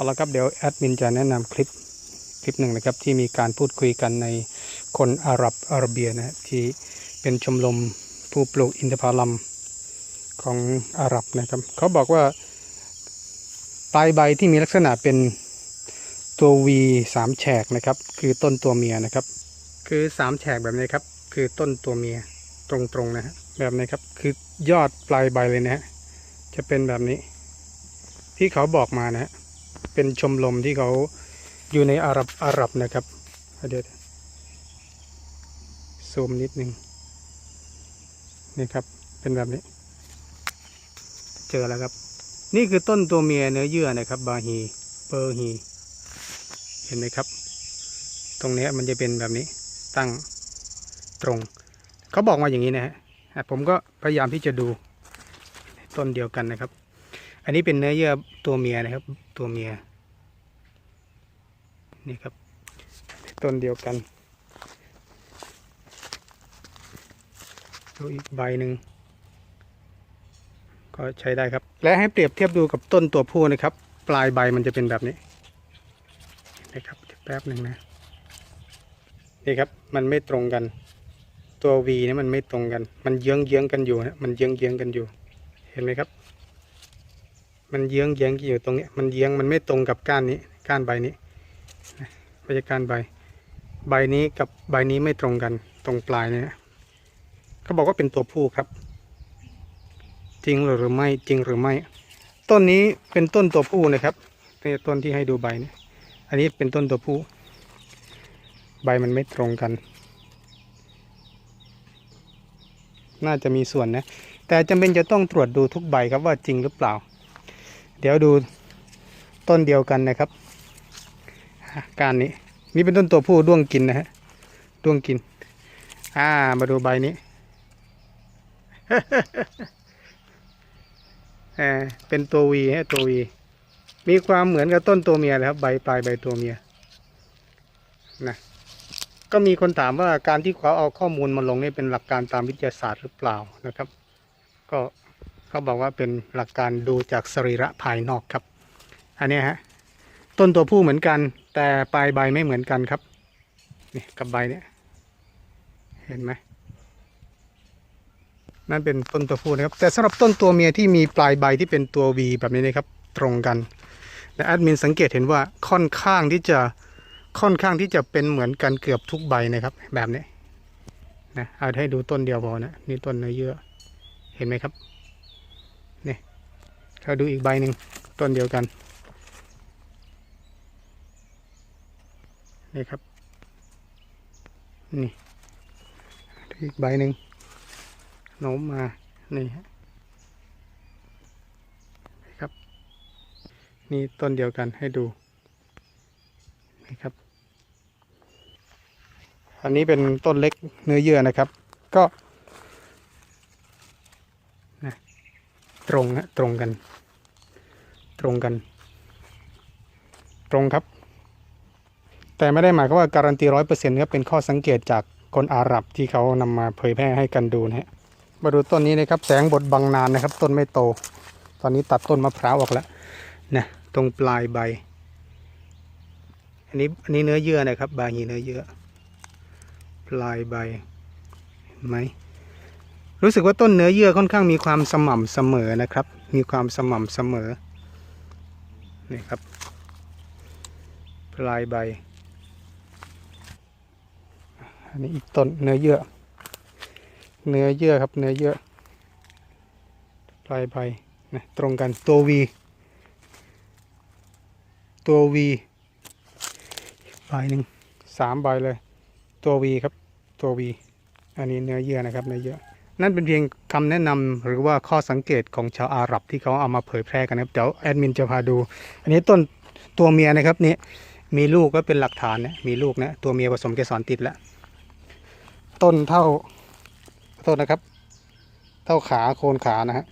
เอาละครับเดี๋ยวแอดมินจะแนะนำคลิปคลิปหนึ่งนะครับที่มีการพูดคุยกันในคนอาหรับอาระเบียนะฮะที่เป็นชมรมผู้ปลูกอินทผลัมของอาหรับนะครับเขาบอกว่าปลายใบที่มีลักษณะเป็นตัววีสามแฉกนะครับคือต้นตัวเมียนะครับ คือสามแฉกแบบนี้ครับคือต้นตัวเมียตรงๆนะฮะแบบนี้ครับคือยอดปลายใบเลยนะฮะจะเป็นแบบนี้ ที่เขาบอกมานะฮะ เป็นชมรมที่เขาอยู่ในอาหรับอาหรับนะครับเดี๋ยวซูมนิดนึงนี่ครับเป็นแบบนี้ เจอแล้วครับ นี่คือต้นตัวเมียเนื้อเยื่อนะครับ บาฮีเปอร์ฮีเห็นไหมครับ ตรงนี้มันจะเป็นแบบนี้ตั้งตรง เขาบอกมาอย่างนี้นะฮะผมก็พยายามที่จะดูต้นเดียวกันนะครับ อันนี้เป็นเนื้อเยื่อตัวเมียนะครับ ตัวเมีย นี่ครับ ต้นเดียวกัน ดูอีกใบหนึ่งก็ใช้ได้ครับ และให้เปรียบเทียบดูกับต้นตัวผู้นะครับ ปลายใบมันจะเป็นแบบนี้นะครับแป๊บหนึ่งนะนี่ครับมันไม่ตรงกัน ตัว V นี่มันไม่ตรงกัน มันเยื้องเยื้องกันอยู่นะมันเยื้องเยื้องกันอยู่ เห็นไหมครับ มันเยื้องเยื้องอยู่ตรงนี้มันเยื้องมันไม่ตรงกับก้านนี้ก้านใบนี้นะไม่ใช่ก้านใบ ใบนี้กับใบนี้ไม่ตรงกันตรงปลายเนี่ยเขาบอกว่าเป็นตัวผู้ครับ จริงหรือไม่จริงหรือไม่ ต้นนี้เป็นต้นตัวผู้นะครับนี่ต้นที่ให้ดูใบเนี่ยอันนี้เป็นต้นตัวผู้ ใบมันไม่ตรงกัน น่าจะมีส่วนนะแต่จำเป็นจะต้องตรวจดูทุกใบครับว่าจริงหรือเปล่า เดี๋ยวดูต้นเดียวกันนะครับ การนี้นี่เป็นต้นตัวผู้ด้วงกินนะฮะด้วงกิน อ่ามาดูใบนี้เอ่าเป็นตัววีฮะตัววีมีความเหมือนกับต้นตัวเมียเลยครับ ใบปลายใบตัวเมียนะก็มีคนถามว่าการที่เขาเอาข้อมูลมาลงนี่เป็นหลักการตามวิทยาศาสตร์หรือเปล่านะครับ ก็ เขาบอกว่าเป็นหลักการดูจากสรีระภายนอกครับ อันนี้ฮะต้นตัวผู้เหมือนกัน แต่ปลายใบไม่เหมือนกันครับนี่กับใบเนี่ยเห็นไหมนั่นเป็นต้นตัวผู้นะครับ แต่สำหรับต้นตัวเมียที่มีปลายใบที่เป็นตัว V แบบนี้นะครับ ตรงกันและแอดมินสังเกตเห็นว่าค่อนข้างที่จะค่อนข้างที่จะเป็นเหมือนกันเกือบทุกใบนะครับ แบบนี้นะเอาให้ดูต้นเดียวพอนะนี่ต้นเนื้อเยื่อเห็นไหมครับ เราดูอีกใบหนึ่งต้นเดียวกัน นี่ครับ นี่อีกใบหนึ่งโน้มมานี่นี่ครับ นี่ต้นเดียวกันให้ดู นี่ครับ อันนี้เป็นต้นเล็กเนื้อเยื่อนะครับ ก็นะ ตรงนะตรงกัน ตรงกัน ตรงครับ แต่ไม่ได้หมายความว่าการันตีร้อยเปอร์เซ็นต์ครับเป็นข้อสังเกตจากคนอาหรับที่เขานำมาเผยแพร่ให้กันดูนะฮะมาดูต้นนี้นะครับ แสงบดบังนานนะครับ ต้นไม่โต ตอนนี้ตัดต้นมะพร้าวออกแล้วนะตรงปลายใบ อันนี้อันนี้เนื้อเยื่อนะครับบาฮีเนื้อเยื่อ ปลายใบเห็นไหม รู้สึกว่าต้นเนื้อเยื่อค่อนข้างมีความสม่ำเสมอนะครับ มีความสม่ำเสมอนี่ครับปลายใบ อันนี้อีกต้นเนื้อเยื่อ เนื้อเยื่อครับเนื้อเยื่อปลายใบนะตรงกันตัววีตัววีใบหนึ่งสามใบเลย ตัววีครับตัววีอันนี้เนื้อเยื่อนะครับเนื้อเยื่อ นั่นเป็นเพียงคำแนะนำหรือว่าข้อสังเกตของชาวอาหรับที่เขาเอามาเผยแพร่กันนะครับเดี๋ยวแอดมินจะพาดู อันนี้ต้นตัวเมียนะครับนี่มีลูกก็เป็นหลักฐานนะมีลูกนะตัวเมียผสมเกสรติดแล้ว ต้นเท่าโทษนะครับ เท่าขาโคนขานะฮะ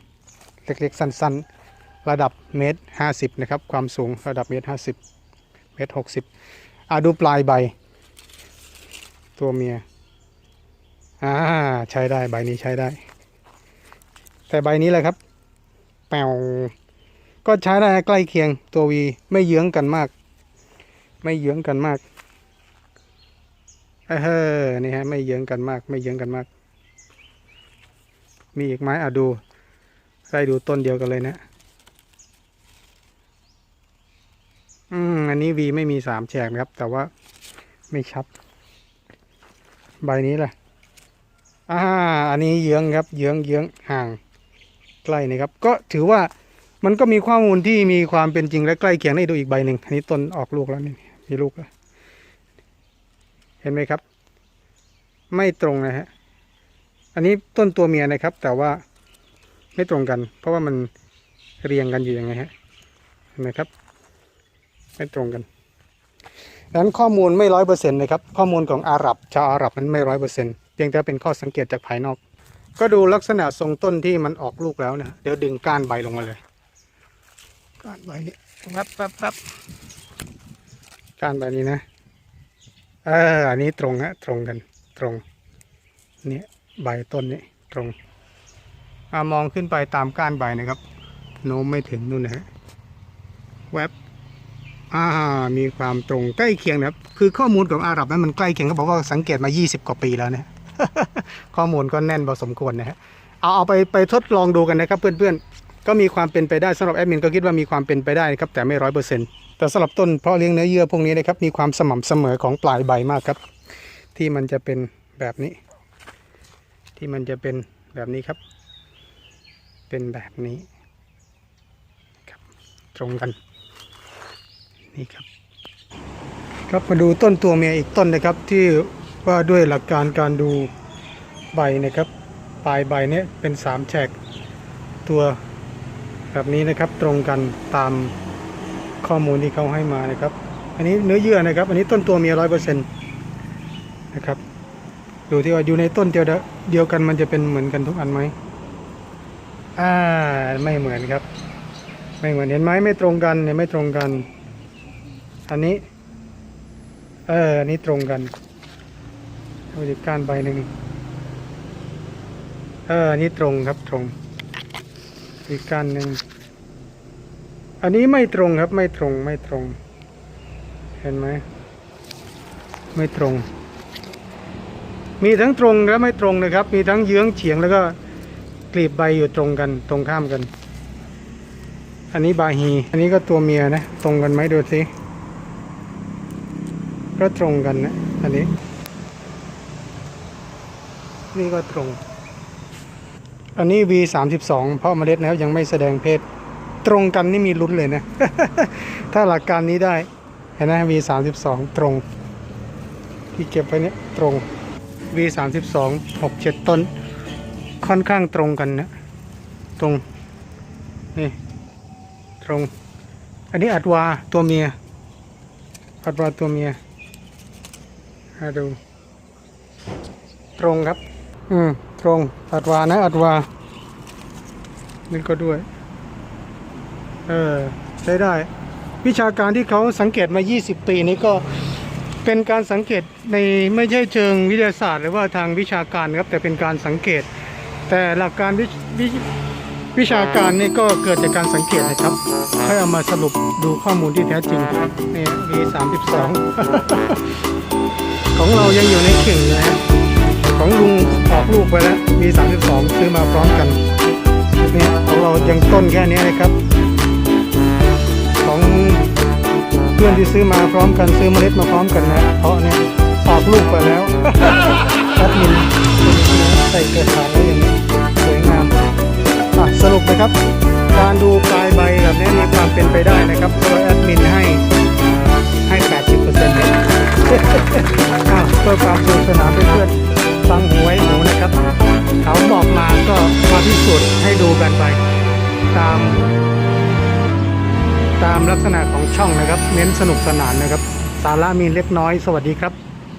เล็กๆ สั้น ๆ ระดับเมตรห้าสิบนะครับ ความสูงระดับเมตรห้าสิบเมตรหกสิบอ่าดูปลายใบ ตัวเมีย อ่าใช้ได้ใบนี้ใช้ได้ แต่ใบนี้แหละครับแปวก็ใช้ได้ใกล้เคียงตัววีไม่เยื้องกันมาก ไม่เยื้องกันมากเออนี่ฮะไม่เยื้องกันมาก ไม่เยื้องกันมาก มีอีกไหมอะดูไล่ดูต้นเดียวกันเลยนะอืมอันนี้วีไม่มีสามแฉกนะครับ แต่ว่าไม่ชัด ใบนี้แหละ อ่า อันนี้เยื้องครับ เยื้องเยื้องห่าง ใกล้นะครับ ก็ถือว่ามันก็มีข้อมูลที่มีความเป็นจริงและใกล้เคียงได้ดูอีกใบหนึ่งอันนี้ต้นออกลูกแล้วนี่มีลูกแล้ว เห็นไหมครับ ไม่ตรงนะฮะ อันนี้ต้นตัวเมียนะครับ แต่ว่าไม่ตรงกัน เพราะว่ามันเรียงกันอยู่ยังไงฮะ เห็นไหมครับ ไม่ตรงกันดังนั้นข้อมูลไม่ร้อยเปอร์เซ็นต์นะครับ ข้อมูลของอาหรับชาวอาหรับมันไม่ร้อยเปอร์เซ็นต์ เพียงแต่เป็นข้อสังเกตจากภายนอก ก็ดูลักษณะทรงต้นที่มันออกลูกแล้วนะเดี๋ยวดึงก้านใบลงมาเลยก้านใบนี้แป๊บแป๊บแป๊บก้านใบนี้นะเอออันนี้ตรงฮะตรงกันตรงเนี่ยใบต้นนี้ตรงอามองขึ้นไปตามก้านใบนะครับ โน้มไม่ถึงนู่นนะฮะแวบอ่ามีความตรงใกล้เคียงนะครับ คือข้อมูลของอาหรับนั้นมันใกล้เคียงเขาบอกว่าสังเกตมา 20 กว่าปีแล้วนะ ข้อมูลก็แน่นพอสมควรนะฮะเอาเอาไปไปทดลองดูกันนะครับเพื่อนๆ ก็มีความเป็นไปได้สำหรับแอดมินก็คิดว่ามีความเป็นไปได้นะครับแต่ไม่ร้อยเปอร์เซ็นต์แต่สำหรับต้นเพราะเลี้ยงเนื้อเยื่อพวกนี้นะครับมีความสม่ำเสมอของปลายใบมากครับ ที่มันจะเป็นแบบนี้ ที่มันจะเป็นแบบนี้ครับ เป็นแบบนี้ครับตรงกันนี่ครับครับมาดูต้นตัวเมียอีกต้นนะครับที่ ว่าด้วยหลักการการดูใบนะครับปลายใบเนี่ยเป็นสามแฉกตัวแบบนี้นะครับตรงกันตามข้อมูลที่เขาให้มานะครับ อันนี้เนื้อเยื่อนะครับ อันนี้ต้นตัวมีร้อยเปอร์เซ็นต์นะครับ ดูที่ว่าอยู่ในต้นเดียวเดียวกันมันจะเป็นเหมือนกันทุกอันไหมอ่าไม่เหมือนครับ ไม่เหมือนเห็นไหมไม่ตรงกันเนี่ยไม่ตรงกัน อันนี้ เอออันนี้ตรงกัน เอาอีกก้านใบหนึ่งเอออันนี้ตรงครับตรง อีกก้านหนึ่งอันนี้ไม่ตรงครับไม่ตรงไม่ตรง เห็นไหมไม่ตรง มีทั้งตรงและไม่ตรงนะครับ มีทั้งเยื้องเฉียงแล้วก็กลีบใบอยู่ตรงกันตรงข้ามกัน อันนี้บาฮี อันนี้ก็ตัวเมียนะ ตรงกันไหมดูสิก็ตรงกันนะ อันนี้ นี่ก็ตรง อันนี้ V สามสิบสองเพราะเมล็ดแล้วยังไม่แสดงเพศ ตรงกันนี่มีลุ้นเลยนะ ถ้าหลักการนี้ได้เห็นไหม V สามสิบสองตรง ที่เก็บไว้เนี่ยตรง V สามสิบสองหกเจ็ดต้น ค่อนข้างตรงกันนะ ตรง นี่ตรง อันนี้อัดวาตัวเมียอัดวาตัวเมียมาดูตรงครับ อืม ตรง อัดวานะ อัดวา นี่ก็ด้วย เออ ใช้ได้ วิชาการที่เขาสังเกตมา 20 ปีนี้ก็เป็นการสังเกตในไม่ใช่เชิงวิทยาศาสตร์ หรือว่าทางวิชาการครับ แต่เป็นการสังเกต แต่หลักการวิวิวิชาการนี่ก็เกิดจากการสังเกตนะครับ ให้เอามาสรุปดูข้อมูลที่แท้จริงนี่มีสามสิบสองของเรายังอยู่ในเข่งนะฮะ ของลุงออกลูกไปแล้วมีสามสิบสองซื้อมาพร้อมกันเนี่ยของเรายังต้นแค่นี้นะครับ ของเพื่อนที่ซื้อมาพร้อมกันซื้อเมล็ดมาพร้อมกันนะเพราะเนี่ยออกลูกไปแล้วแอดมินใส่เกิดขายไว้อย่างนี้สวยงามอะสรุปนะครับ การดูปลายใบแบบนี้มีความเป็นไปได้นะครับโดยแอดมินให้ให้ 80%เลยอ้าวเพื่อความสนุกสนานเพื่อน ฟังหูไว้หูนะครับ เขาบอกมาก็มาพิสูจน์ให้ดูกันไป ตาม ตามลักษณะของช่องนะครับ เน้นสนุกสนานนะครับ สาระมีเล็กน้อยสวัสดีครับ